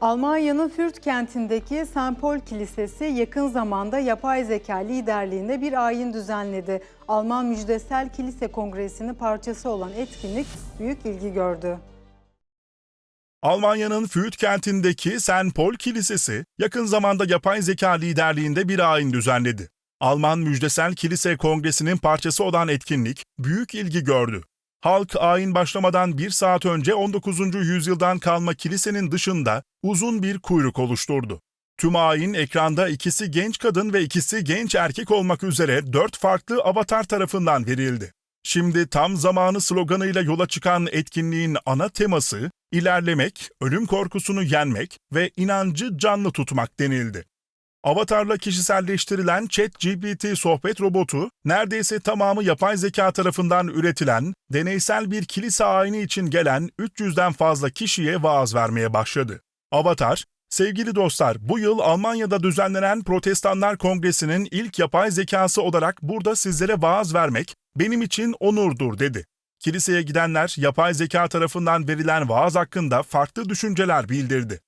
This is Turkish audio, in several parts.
Almanya'nın Fürt kentindeki St. Paul Kilisesi yakın zamanda yapay zeka liderliğinde bir ayin düzenledi. Alman Müjdesel Kilise Kongresi'nin parçası olan etkinlik büyük ilgi gördü. Almanya'nın Fürt kentindeki St. Paul Kilisesi yakın zamanda yapay zeka liderliğinde bir ayin düzenledi. Alman Müjdesel Kilise Kongresi'nin parçası olan etkinlik büyük ilgi gördü. Halk ayin başlamadan bir saat önce 19. yüzyıldan kalma kilisenin dışında uzun bir kuyruk oluşturdu. Tüm ayin ekranda ikisi genç kadın ve ikisi genç erkek olmak üzere dört farklı avatar tarafından verildi. Şimdi tam zamanı sloganıyla yola çıkan etkinliğin ana teması ilerlemek, ölüm korkusunu yenmek ve inancı canlı tutmak denildi. Avatarla kişiselleştirilen ChatGPT sohbet robotu, neredeyse tamamı yapay zeka tarafından üretilen, deneysel bir kilise ayini için gelen 300'den fazla kişiye vaaz vermeye başladı. Avatar, sevgili dostlar bu yıl Almanya'da düzenlenen Protestanlar Kongresi'nin ilk yapay zekası olarak burada sizlere vaaz vermek benim için onurdur dedi. Kiliseye gidenler yapay zeka tarafından verilen vaaz hakkında farklı düşünceler bildirdi.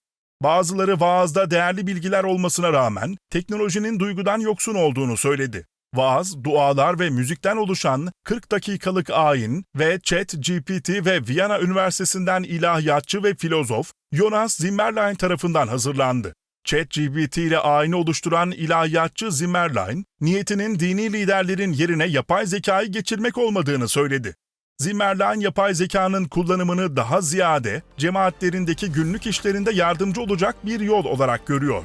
Bazıları vaazda değerli bilgiler olmasına rağmen teknolojinin duygudan yoksun olduğunu söyledi. Vaaz, dualar ve müzikten oluşan 40 dakikalık ayin ve Chat GPT ve Viyana Üniversitesi'nden ilahiyatçı ve filozof Jonas Zimmerlein tarafından hazırlandı. ChatGPT ile ayini oluşturan ilahiyatçı Zimmerlein, niyetinin dini liderlerin yerine yapay zekayı geçirmek olmadığını söyledi. Zimmerlein yapay zekanın kullanımını daha ziyade cemaatlerindeki günlük işlerinde yardımcı olacak bir yol olarak görüyor.